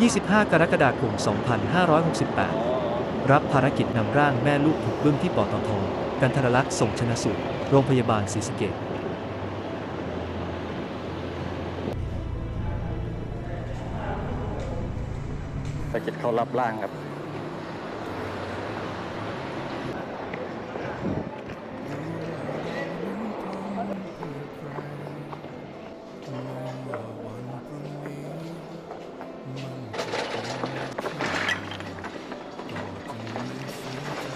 25 กรกฎาคม 2568 รับภารกิจนำร่างแม่ลูกถูกบึ้มที่ปตทกันทรลักษณ์ส่งชนะสูตรโรงพยาบาลศรีสะเกษไปเก็บเขารับร่างครับ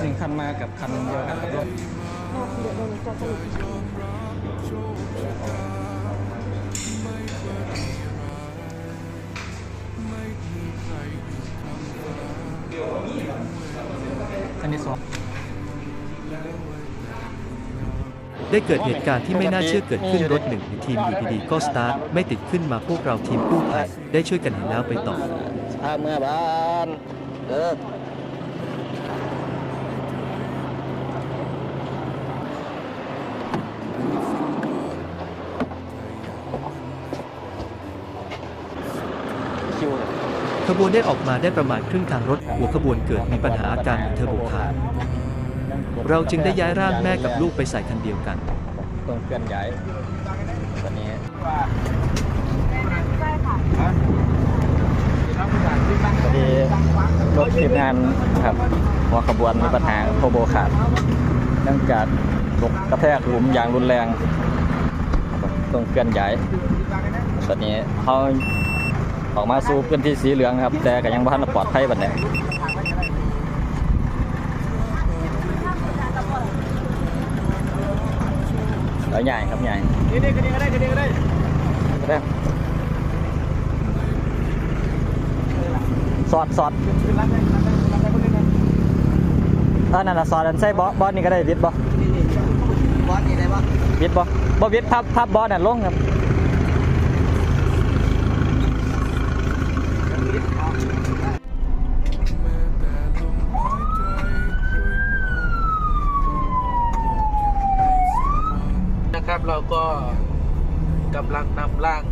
หนึ่งคันมากับคันเดียวกันกับรถเดี๋ยวโดนจะสรุปคันที่สอง ได้เกิดเหตุการณ์ที่ไม่น่าเชื่อเกิดขึ้นรถหนึ่งในทีมอยู่ดีๆก็สตาร์ทไม่ติดขึ้นมาพวกเราทีมกู้ภัยได้ช่วยกันเห็นแล้วไปต่อสภาพเมื่อบ้านเออ คิวเลยขบวนได้ออกมาได้ประมาณครึ่งทางรถ หัวขบวนเกิดมีปัญหาอาการเทอร์โบขาดเราจึงได้ย้ายร่างแม่กับลูกไปใส่คันเดียวกันต้องเคลื่อนย้ายตอนนี้ใช่ค่ะพอดีรถทีมงานครับหัวขบวนมีปัญหาโทโบขาดเนื่องจากตกกระแทกหลุมอย่างรุนแรงต้องเคลื่อนย้ายตอนนี้เขา ออกมาสู่พื้นที่สีเหลืองครับ แต่ก็ยังบ่ทันปลอดภัยบัดนี้แล้วใหญ่ครับใหญ่นี่นี่ก็ดีก็ได้ก็ดีก็ได้สอดสอดเออนั่นน่ะสอดอันใส่บอสบอสนี่ก็ได้วิดบอบอสนี่ได้ปะวิดบอบอวิดพับพับบอสน่ะลงครับ นะครับเราก็กำลังนำร่าง